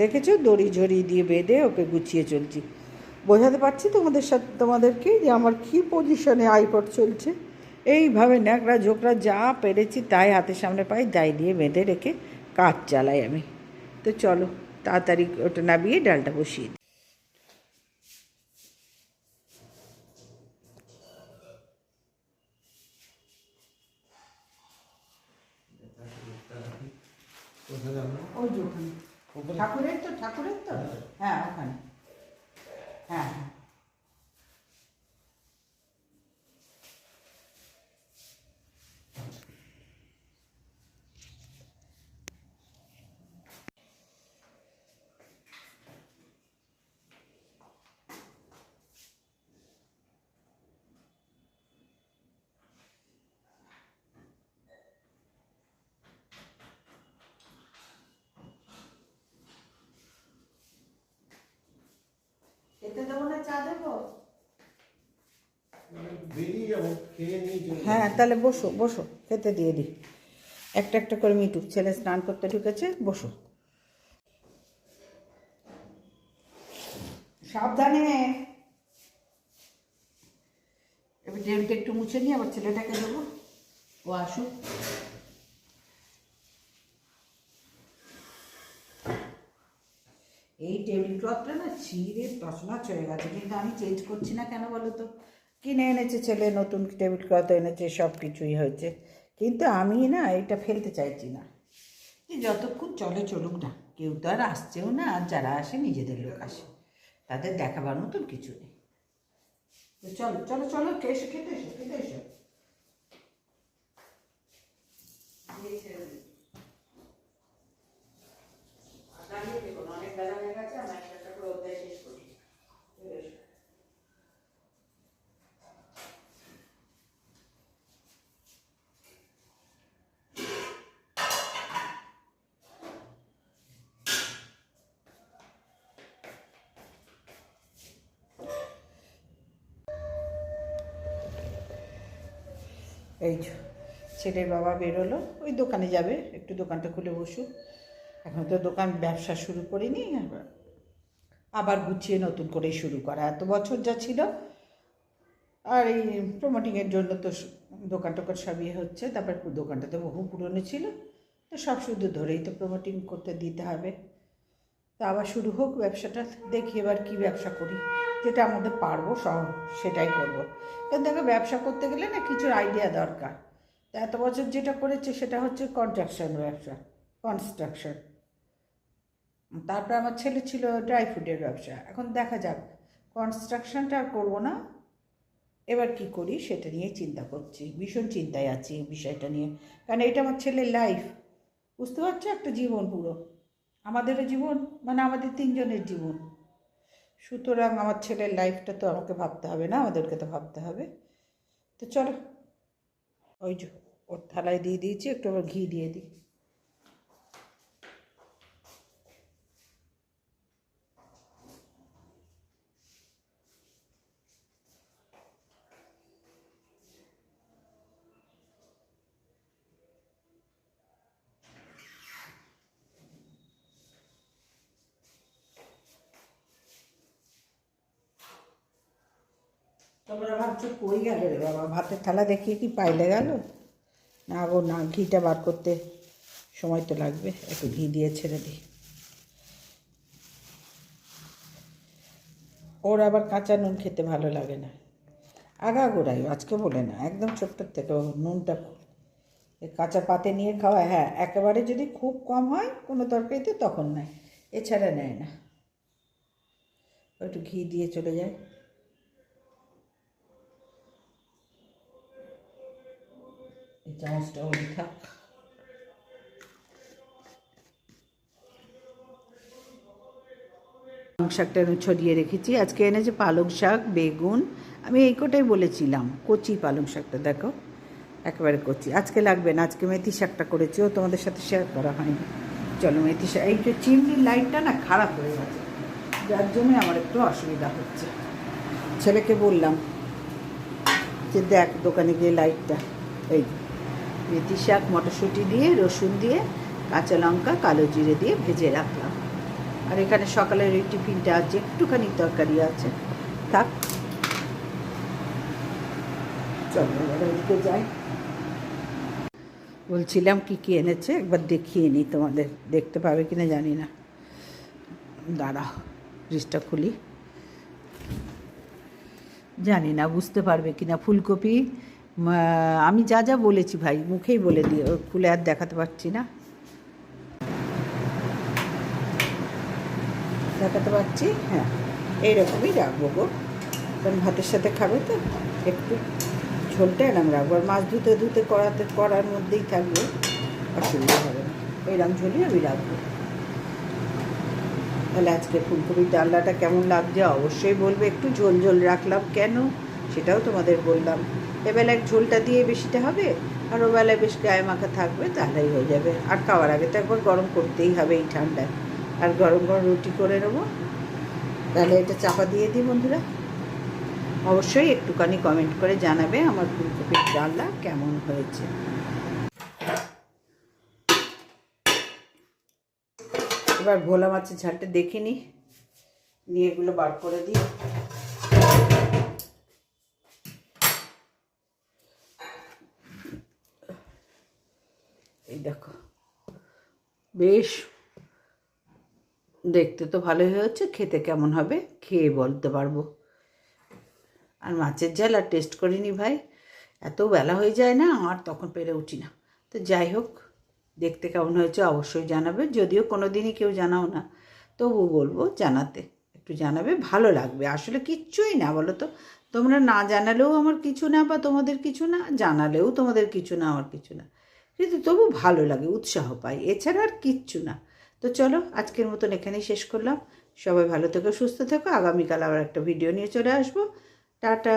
দেখেছ? দড়ি ঝড়ি দিয়ে বেঁধে ওকে গুছিয়ে চলছি। বোঝাতে পারছি তোমাদের সাথে তোমাদেরকে যে আমার কী পজিশনে আইপড চলছে? এইভাবে ন্যাকড়া ঝোকরা যা পেরেছি তাই হাতের সামনে পাই দাই দিয়ে বেঁধে রেখে কাজ চালাই আমি। তো চলো তাড়াতাড়ি ওটা নামিয়ে ডালটা বসিয়ে দিই। ওই ঠাকুরের তো ঠাকুরের তো? হ্যাঁ ওখানে। হ্যাঁ হ্যাঁ খেতে দেবো? হ্যাঁ তাহলে বসো বসো খেতে দিয়ে দিই। একটা একটা করে মিটুক ছেলে স্নান করতে ঢুকেছে বসো। সাবধানে। এবার ডেলটা একটু মুছে নিয়ে আবার ছেলেটাকে দেবো। ও আসুক এই টেবিল ক্লথটা না ছিঁড়ে তছনছ হয়ে গেছে। কিন্তু আমি চেঞ্জ করছি না কেন বলো তো? কিনে এনেছে ছেলে, নতুন টেবিল ক্লথ এনেছে, সব কিছুই হয়েছে। কিন্তু আমি না এটা ফেলতে চাইছি না। যতক্ষণ চলে চলুক না, কেউ তো আর আসছেও না, আর যারা আসে নিজেদের লোক আসে। তাদের দেখাবার মতন কিছু নেই। চলো চলো চলো খেতে এসো খেতে এসো দিয়ে ছেড়ে দিই। আর দাঁড়িয়ে থেকো না, অনেক বেলা হয়ে গেছে, আমার একটা একটা করে অধ্যায় শেষ করি। চলে এসো। এই ছেলের বাবা বেরোলো, ওই দোকানে যাবে, একটু দোকানটা খুলে বসুক। এখন তো দোকান ব্যবসা শুরু করিনি, আবার গুছিয়ে নতুন করে শুরু করা। এত বছর যা ছিল, আর এই প্রমোটিংয়ের জন্য তো দোকান টোকান সব ইয়ে হচ্ছে, তারপর দোকানটা তো বহু পুরনো ছিল, তো সব শুধু ধরেই তো প্রমোটিং করতে দিতে হবে। তা আবার শুরু হোক ব্যবসাটা, দেখি এবার কী ব্যবসা করি। যেটা আমাদের পারব সব সেটাই করব। কিন্তু দেখো, ব্যবসা করতে গেলে না কিছুর আইডিয়া দরকার। এত বছর যেটা করেছে, সেটা হচ্ছে কনস্ট্রাকশন ব্যবসা কনস্ট্রাকশন তারপর আমার ছেলে ছিল ড্রাই ফ্রুটের ব্যবসা। এখন দেখা যাক কনস্ট্রাকশনটা আর করব না। এবার কি করি, সেটা নিয়ে চিন্তা করছি, ভীষণ চিন্তায় আছি বিষয়টা নিয়ে। কারণ এটা আমার ছেলের লাইফ বুঝতে পারছ? একটা জীবন পুরো। আমাদেরও জীবন মানে আমাদের তিনজনের জীবন। সুতরাং আমার ছেলের লাইফটা তো আমাকে ভাবতে হবে না, আমাদেরকে তো ভাবতে হবে। তো চলো, ওই যে ওর থালায় দিয়ে দিয়েছি, একটু আবার ঘি দিয়ে দিই। তোমরা ভাবছ, কই গেল রে বাবা? ভাতের থালা দেখিয়ে কি পাইলে গেল? না গো, না, ঘিটা বার করতে সময় তো লাগবে। একটু ঘি দিয়ে ছেড়ে দিই। ওর আবার কাঁচা নুন খেতে ভালো লাগে না। আগা আগাগোড়াই আজকে বলে না, একদম ছোট্টোর থেকে নুনটা কাঁচা পাতে নিয়ে খাওয়া হ্যাঁ একেবারে যদি খুব কম হয়, কোনো তরকারিতে তখন নেয় এছাড়া নেয় না। একটু ঘি দিয়ে চলে যায়। এই চামচটা ওই থাক। পালং শাকটা ছড়িয়ে রেখেছি। আজকে এনেছে পালং শাক, বেগুন। আমি এই কোটাই বলেছিলাম, কচি পালং শাকটা, দেখো। একেবারে কচি। আজকে লাগবে না, আজকে মেথি শাকটা করেছি, ও তোমাদের সাথে শেয়ার করা হয়নি। চলো মেথি শাক, এই যে চিমনির লাইটটা না খারাপ হয়ে গেছে, যার জন্য আমার একটু অসুবিধা হচ্ছে। ছেলেকে বললাম যে দেখ দোকানে গিয়ে লাইটটা এই। মেথি শাক, মটরশুঁটি দিয়ে, রসুন দিয়ে, কাঁচা লঙ্কা, কালো জিরে দিয়ে ভেজে রাখলাম। আর এখানে সকালের এই টিফিনটা আছে, একটুখানি তরকারি আছে। থাক। যাই। বলছিলাম কি কি এনেছে, একবার দেখিয়ে নিই তোমাদের। দেখতে পাবে কিনা জানি না। দাঁড়া ফ্রিজটা খুলি। জানি না, বুঝতে পারবে কিনা। ফুলকপি আমি যা যা বলেছি ভাই, মুখেই বলে দিয়ে খুলে আর দেখাতে পারছি না। দেখাতে পারছি? হ্যাঁ এইরকমই রাখব গো। কারণ ভাতের সাথে খাবে তো, একটু ঝোলটা এরম রাখব। আর মাছ ধুতে ধুতে করাতে, করার মধ্যেই থাকবে, অসুবিধা হবে না। এরম ঝোলই আমি রাখব। তাহলে আজকে ফুলকপির ডালনাটা কেমন লাগছে? অবশ্যই বলবে। একটু ঝোল ঝোল রাখলাম কেন? সেটাও তোমাদের বললাম। এবেলায় ঝোলটা দিয়ে বেশিটা হবে, আর ওবেলায় বেশ গায়ে মাখা থাকবে, তাহলেই হয়ে যাবে। আর খাওয়ার আগে তো একবার গরম করতেই হবে এই ঠান্ডায়। আর গরম গরম রুটি করে নেব। তাহলে এটা চাপা দিয়ে দিই বন্ধুরা। অবশ্যই একটুখানি কমেন্ট করে জানাবে আমার ফুলকপির ডালনা কেমন হয়েছে। এবার ভোলা মাছের ঝালটা দেখে নিই নিয়ে এগুলো বার করে দিই এই দেখো বেশ। দেখতে তো ভালোই হয়েছে, খেতে কেমন হবে খেয়ে বলতে পারব। আর মাছের ঝাল আর টেস্ট করিনি ভাই। এত বেলা হয়ে যায় না, আর তখন পেরে উঠি না। তো যাই হোক, দেখতে কেমন হয়েছে অবশ্যই জানাবে, যদিও কোনো দিনই কেউ জানাও না। তবু বলব জানাতে, একটু জানাবে, ভালো লাগবে। আসলে কিচ্ছুই না বলো তো। তোমরা না জানালেও আমার কিছু না বা তোমাদের কিছু না, জানালেও তোমাদের কিছু না, আমার কিছু না। কিন্তু তবু ভালো লাগে, উৎসাহ পাই। এছাড়া আর কিচ্ছু না। তো চলো, আজকের মতন এখানেই শেষ করলাম। সবাই ভালো থেকো, সুস্থ থেকো। আগামীকাল আবার একটা ভিডিও নিয়ে চলে আসব। টাটা!